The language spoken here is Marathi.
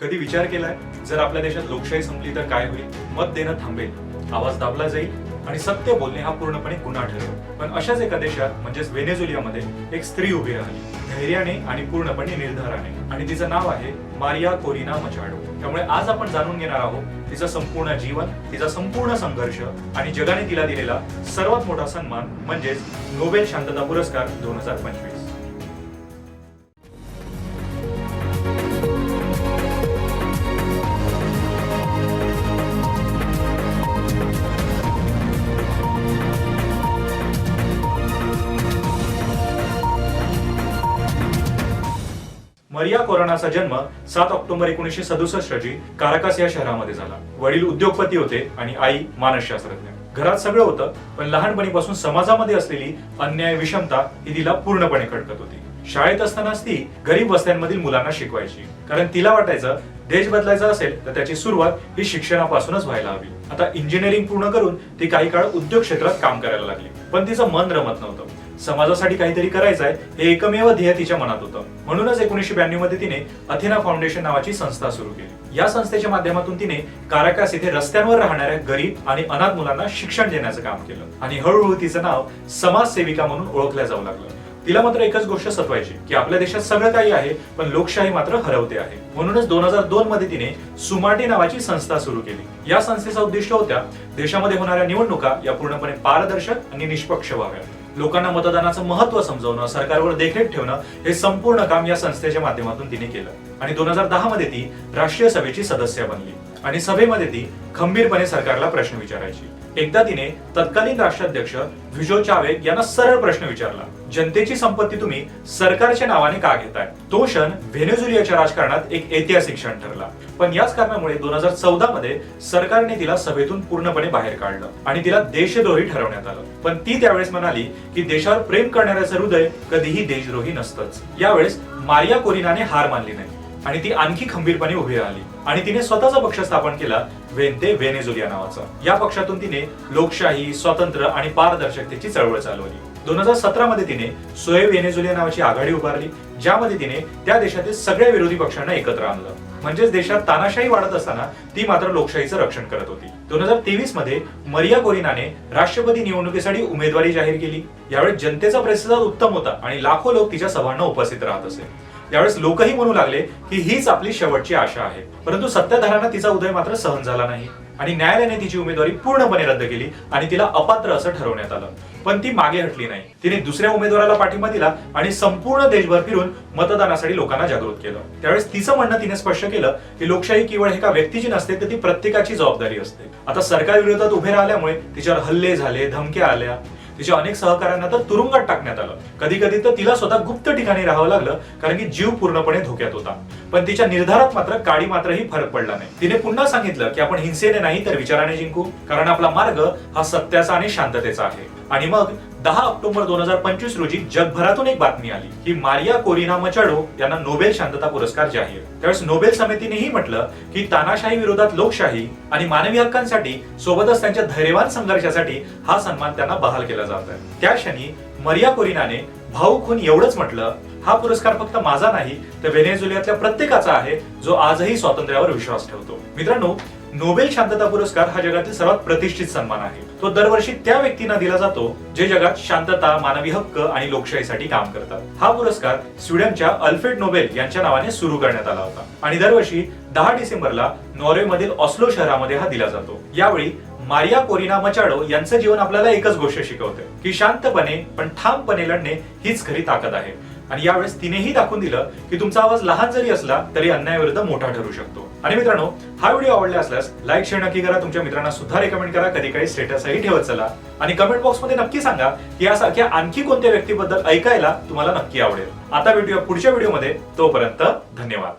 कधी विचार केलाय? जर आपल्या देशात लोकशाही संपली तर काय होईल? मत देणं थांबेल. आवाज दाबला जाईल आणि सत्य बोलणे हा पूर्णपणे गुन्हा ठरेल. पण अशाच एका देशात म्हणजेच व्हेनेझुलियामध्ये एक स्त्री उभी राहिली. धैर्याने आणि पूर्णपणे निर्धाराने. आणि तिचं नाव आहे मारिया कोरिना मचाडो. त्यामुळे आज आपण जाणून घेणार आहोत तिचं संपूर्ण जीवन तिचा संपूर्ण संघर्ष आणि जगाने तिला दिलेला सर्वात मोठा सन्मान म्हणजेच नोबेल शांतता पुरस्कार दोन हजार पंचवीस. मरिया कोरोनाचा जन्म सात ऑक्टोबर एकोणीसशे सदुसष्ट रोजी काराकास या शहरामध्ये झाला. वडील उद्योगपती होते आणि आई मानसशास्त्रज्ञ. घरात सगळं होतं पण लहानपणीपासून समाजामध्ये असलेली अन्याय विषमता ही तिला पूर्णपणे खटकत होती. शाळेत असतानाच ती गरीब वस्त्यांमधील मुलांना शिकवायची. कारण तिला वाटायचं देश बदलायचा असेल तर त्याची सुरुवात ही शिक्षणापासूनच व्हायला हवी. आता इंजिनिअरिंग पूर्ण करून ती काही काळ उद्योग क्षेत्रात काम करायला लागली. पण तिचं मन रमत नव्हतं. समाजासाठी काहीतरी करायचं आहे हे एकमेव ध्येय तिच्या मनात होतं. म्हणूनच एकोणीसशे ब्याण्णवमध्ये तिने अथेना फाउंडेशन नावाची संस्था सुरू केली. या संस्थेच्या माध्यमातून तिने काराकास येथे रस्त्यांवर राहणाऱ्या गरीब आणि अनाथ मुलांना शिक्षण देण्याचं काम केलं. आणि हळूहळू तिचं नाव समाजसेविका म्हणून ओळखलं जाऊ लागलं. तिला मात्र एकच गोष्ट सतवायची की आपल्या देशात सगळं काही आहे पण लोकशाही मात्र हरवते आहे. म्हणूनच दोन हजार दोन मध्ये तिने सुमाटी नावाची संस्था सुरू केली. या संस्थेचा उद्दिष्ट होत्या देशामध्ये होणाऱ्या निवडणुका या पूर्णपणे पारदर्शक आणि निष्पक्ष व्हाव्या लोकांना मतदानाचं महत्त्व समजवणं सरकारवर देखरेख ठेवणं हे संपूर्ण काम या संस्थेच्या माध्यमातून तिने केलं. आणि दोन हजार दहा मध्ये ती राष्ट्रीय सभेची सदस्य बनली. आणि सभेमध्ये ती खंबीरपणे सरकारला प्रश्न विचारायची. एकदा तिने तत्कालीन राष्ट्राध्यक्ष व्हिजो चावेक यांना सरळ प्रश्न विचारला जनतेची संपत्ती तुम्ही सरकारच्या नावाने का घेताय? तो क्षण व्हेनेझुलियाच्या राजकारणात एक ऐतिहासिक क्षण ठरला. पण याच कारणामुळे दोन हजार चौदा मध्ये सरकारने तिला सभेतून पूर्णपणे बाहेर काढलं आणि तिला देशद्रोही ठरवण्यात आलं. पण ती त्यावेळेस म्हणाली की देशावर प्रेम करणाऱ्याचं हृदय कधीही देशद्रोही नसतंच. यावेळेस मारिया कोरिनाने हार मानली नाही. आणि ती आणखी खंबीरपणे उभी राहिली. आणि तिने स्वतःचा पक्ष स्थापन केला वेंते व्हेनेझुलिया नावाचा. या पक्षातून तिने लोकशाही स्वातंत्र्य आणि पारदर्शकतेची चळवळ चालवली. दोन हजार सतरा मध्ये तिने सोये व्हेनेझुलिया नावाची आघाडी उभारली ज्यामध्ये तिने त्या देशातील सगळ्या विरोधी पक्षांना एकत्र आणलं. म्हणजेच देशात तानाशाही वाढत असताना ती मात्र लोकशाहीचं रक्षण करत होती. दोन हजार तेवीसमध्ये मरिया कोरिनाने राष्ट्रपती निवडणुकीसाठी उमेदवारी जाहीर केली. यावेळी जनतेचा प्रतिसाद उत्तम होता आणि लाखो लोक तिच्या सभांना उपस्थित राहत असे. यावेळेस लोकही म्हणू लागले की हीच आपली शेवटची आशा आहे. परंतु सत्ताधाऱ्यांना तिचा उदय मात्र सहन झाला नाही. आणि न्यायालयाने तिची उमेदवारी पूर्णपणे रद्द केली आणि तिला अपात्र असं ठरवण्यात आलं. पण ती मागे हटली नाही. तिने दुसऱ्या उमेदवाराला पाठिंबा दिला आणि संपूर्ण देशभर फिरून मतदानासाठी लोकांना जागृत केलं. त्यावेळेस तिचं म्हणणं तिने स्पष्ट केलं की लोकशाही केवळ एका व्यक्तीची नसते तर ती प्रत्येकाची जबाबदारी असते. आता सरकार विरोधात उभे राहिल्यामुळे तिच्यावर हल्ले झाले धमक्या आल्या. तिच्या अनेक सहकाऱ्यांना तर तुरुंगात टाकण्यात आलं. कधी कधी तर तिला स्वतः गुप्त ठिकाणी राहावं लागलं कारण की जीव पूर्णपणे धोक्यात होता. पण तिच्या निर्धारात मात्र काडी मात्रही फरक पडला नाही. तिने पुन्हा सांगितलं की आपण हिंसेने नाही तर विचाराने जिंकू कारण आपला मार्ग हा सत्याचा आणि शांततेचा आहे. आणि मग दहा ऑक्टोबर दोन हजार पंचवीस रोजी जगभरातून एक बातमी आली की मारिया कोरिना मचाडो यांना नोबेल शांतता पुरस्कार जाहीर. त्यावेळेस नोबेल समितीनेही म्हटलं की तानाशाही विरोधात लोकशाही आणि मानवी हक्कांसाठी सोबतच त्यांच्या धैर्यवान संघर्षासाठी हा सन्मान त्यांना बहाल केला जात आहे. त्या क्षणी मरिया कोरिनाने भाऊ खून एवढंच म्हटलं हा पुरस्कार फक्त माझा नाही तर व्हेनेझुलियातल्या प्रत्येकाचा आहे जो आजही स्वातंत्र्यावर विश्वास ठेवतो. मित्रांनो नोबेल शांतता पुरस्कार हा जगातील सर्वात प्रतिष्ठित सन्मान आहे. तो दरवर्षी त्या व्यक्तींना दिला जातो जे जगात शांतता मानवी हक्क आणि लोकशाहीसाठी काम करतात. हा पुरस्कार स्वीडनच्या अल्फ्रेड नोबेल यांच्या नावाने सुरू करण्यात आला होता. आणि दरवर्षी दहा डिसेंबरला नॉर्वे मधील ऑस्लो शहरामध्ये हा दिला जातो. यावेळी मारिया कोरिना मचाडो यांचं जीवन आपल्याला एकच गोष्ट शिकवते की शांतपणे पण ठामपणे लढणे हीच खरी ताकद आहे. आणि यावेळेस तिनेही दाखवून दिलं की तुमचा आवाज लहान जरी असला तरी अन्यायाविरुद्ध मोठा ठरू शकतो. आणि मित्रांनो हा व्हिडिओ आवडला असल्यास लाईक शेअर नक्की करा तुमच्या मित्रांना सुद्धा रेकमेंड करा कधी काही स्टेटसही ठेवत चला. आणि कमेंट बॉक्समध्ये नक्की सांगा की यासारख्या आणखी कोणत्या व्यक्तीबद्दल ऐकायला तुम्हाला नक्की आवडेल. आता भेटूया पुढच्या व्हिडिओमध्ये तोपर्यंत धन्यवाद.